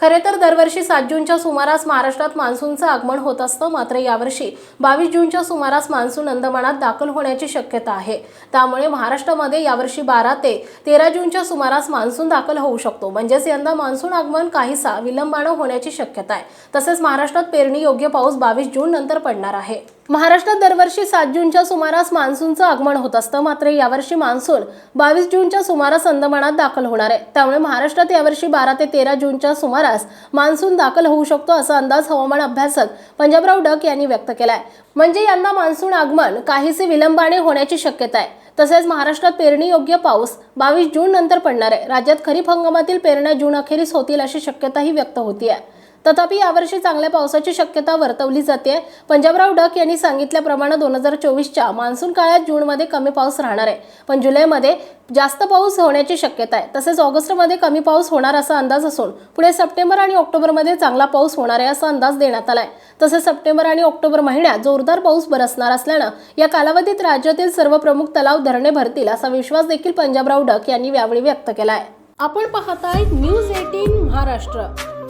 खरे तर दरवर्षी सात जूनच्या सुमारास महाराष्ट्रात मान्सूनचं आगमन होत असतं. मात्र यावर्षी बावीस जूनच्या सुमारास मान्सून अंदमानात दाखल होण्याची शक्यता आहे. त्यामुळे महाराष्ट्रामध्ये यावर्षी बारा ते तेरा जूनच्या सुमारास मान्सून दाखल होऊ शकतो. म्हणजेच यंदा मान्सून आगमन काहीसा विलंबानं होण्याची शक्यता आहे. तसेच महाराष्ट्रात पेरणी योग्य पाऊस बावीस जून नंतर पडणार आहे. महाराष्ट्रात दरवर्षी सात जूनच्या सुमारास मान्सूनचं आगमन होत असतं. मात्र यावर्षी मान्सून बावीस जूनच्या सुमारास अंदमानात दाखल होणार आहे. त्यामुळे महाराष्ट्रात यावर्षी बारा ते तेरा जूनच्या सुमारास मान्सून दाखल होऊ शकतो असा अंदाज हवामान अभ्यासक पंजाबराव डक यांनी व्यक्त केलाय. म्हणजे यंदा मान्सून आगमन काहीसे विलंबाने होण्याची शक्यता आहे. तसेच महाराष्ट्रात पेरणी योग्य पाऊस बावीस जून नंतर पडणार आहे. राज्यात खरीप हंगामातील पेरण्या जून अखेरीस होतील अशी शक्यताही व्यक्त होतीये. तथापि यावर्षी चांगल्या पावसाची शक्यता वर्तवली जाते. पंजाबराव डक यांनी सांगितल्याप्रमाणे दोन हजार चोवीसच्या मान्सून काळात जूनमध्ये कमी पाऊस राहणार आहे. पण जुलैमध्ये जास्त पाऊस होण्याची शक्यता आहे. तसेच ऑगस्टमध्ये कमी पाऊस होणार असा अंदाज असून पुढे सप्टेंबर आणि ऑक्टोबरमध्ये चांगला पाऊस होणार आहे असा अंदाज देण्यात आला आहे तसेच सप्टेंबर आणि ऑक्टोबर महिन्यात जोरदार पाऊस बरसणार असल्यानं या कालावधीत राज्यातील सर्व प्रमुख तलाव धरणे भरतील असा विश्वास देखील पंजाबराव डक यांनी यावेळी व्यक्त केला आहे आपण पाहताय न्यूज एटीन महाराष्ट्र.